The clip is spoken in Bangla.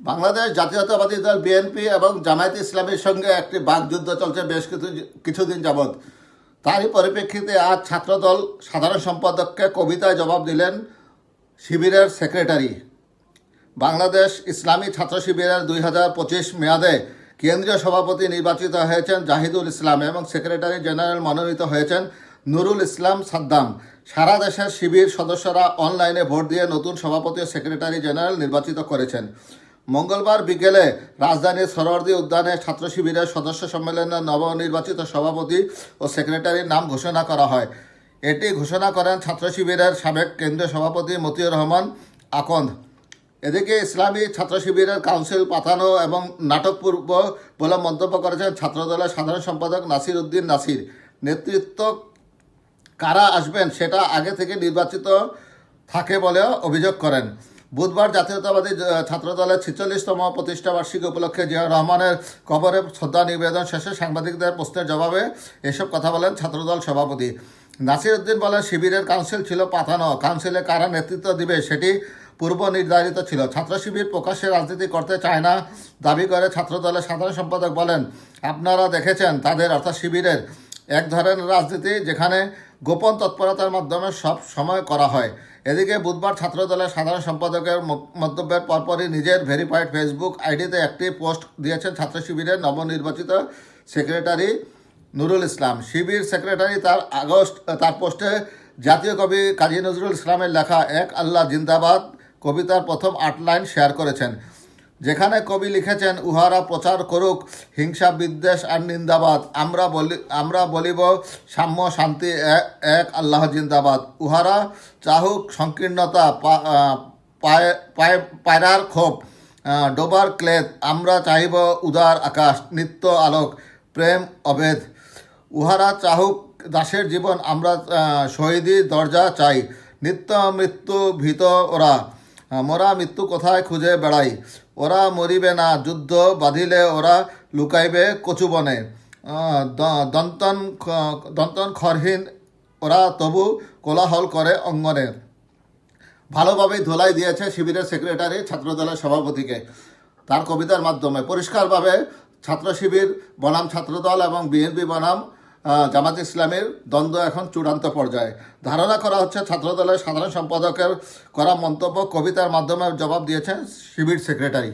বাংলাদেশ জাতীয়তাবাদী দল বিএনপি এবং জামায়াত ইসলামের সঙ্গে একটি বাকযুদ্ধ চলছে বেশ কিছু কিছুদিন যাবৎ। তারই পরিপ্রেক্ষিতে আজ ছাত্রদল সাধারণ সম্পাদককে কবিতায় জবাব দিলেন শিবিরের সেক্রেটারি। বাংলাদেশ ইসলামী ছাত্র শিবিরের দুই হাজার পঁচিশ মেয়াদে কেন্দ্রীয় সভাপতি নির্বাচিত হয়েছেন জাহিদুল ইসলাম এবং সেক্রেটারি জেনারেল মনোনীত হয়েছেন নুরুল ইসলাম সাদ্দাম। সারা দেশের শিবির সদস্যরা অনলাইনে ভোট দিয়ে নতুন সভাপতি ও সেক্রেটারি জেনারেল নির্বাচিত করেছেন। মঙ্গলবার বিকেলে রাজধানীর সরোয়ার্দী উদ্যানে ছাত্র শিবিরের সদস্য সম্মেলনের নবনির্বাচিত সভাপতি ও সেক্রেটারির নাম ঘোষণা করা হয়। এটি ঘোষণা করেন ছাত্র শিবিরের সাবেক কেন্দ্রীয় সভাপতি মতিউর রহমান আকন্দ। এদিকে ইসলামী ছাত্র শিবিরের কাউন্সিল পাঠানো এবং নাটকপূর্ব বলে মন্তব্য করেছেন ছাত্রদলের সাধারণ সম্পাদক নাসির উদ্দিন নাসির। নেতৃত্ব কারা আসবেন সেটা আগে থেকে নির্বাচিত থাকে বলেও অভিযোগ করেন। বুধবার জাতীয়তাবাদী জ- ছাত্রদলের ছিচল্লিশতম প্রতিষ্ঠা বার্ষিকী উপলক্ষে জিয়া রহমানের কবরে শ্রদ্ধা নিবেদন শেষে সাংবাদিকদের প্রশ্নের জবাবে এসব কথা বলেন ছাত্রদল সভাপতি। নাসির উদ্দিন বলেন, শিবিরের কাউন্সিল ছিল পাঠানো কাউন্সিলে কারা নেতৃত্ব দিবে সেটি পূর্ব নির্ধারিত ছিল। ছাত্র শিবির প্রকাশ্যে রাজনীতি করতে চায় না দাবি করে ছাত্রদলের সাধারণ সম্পাদক বলেন, আপনারা দেখেছেন তাদের অর্থাৎ শিবিরের এক ধরনের রাজনীতি যেখানে গোপন তৎপরতার মাধ্যমে সব সময় করা হয়। এদিকে বুধবার ছাত্রদলের সাধারণ সম্পাদকের মন্তব্যের পরপরই নিজের ভেরিফাইড ফেসবুক আইডিতে একটি পোস্ট দিয়েছেন ছাত্র শিবিরের নবনির্বাচিত সেক্রেটারি নুরুল ইসলাম। শিবির সেক্রেটারি তার আগস্ট, তার পোস্টে, জাতীয় কবি কাজী নজরুল ইসলামের লেখা এক আল্লাহ জিন্দাবাদ কবিতার প্রথম আট লাইন শেয়ার করেছেন। যেখানে কবি লিখেছেন, উহারা প্রচার করুক, হিংসা, বিদ্বেষ আর নিন্দাবাদ। আমরা বলি, আমরা বলিব, সাম্য, শান্তি এক, আল্লাহ জিন্দাবাদ। উহারা চাহুক সংকীর্ণতা পায়রার ক্ষোভ ডোবার ক্লেদ। আমরা চাহিব উদার আকাশ, নিত্য আলোক, প্রেম অভেদ উহারা চাহুক দাসের জীবন, আমরা শহীদি দরজা চাই। নিত্য মৃত্যু ভীত ওরা মোরা মৃত্যু কোথায় খুঁজে বেড়াই? ওরা মরিবে না, যুদ্ধ বাঁধিলে ওরা লুকাইবে কচুবনে দন্তন দন্তন খরহীন, ওরা তবু কোলাহল করে অঙ্গনের ভালোভাবেই ধোলাই দিয়েছে শিবিরের সেক্রেটারি, ছাত্রদলের সভাপতিকে তার কবিতার মাধ্যমে। পরিষ্কারভাবে ছাত্র শিবির বনাম ছাত্রদল এবং বিএনপি বনাম জামাত ইসলামের দ্বন্দ্ব এখন চূড়ান্ত পর্যায়ে। ধারণা করা হচ্ছে ছাত্রদলের সাধারণ সম্পাদকের করা মন্তব্য কবিতার মাধ্যমে জবাব দিয়েছেন শিবির সেক্রেটারি।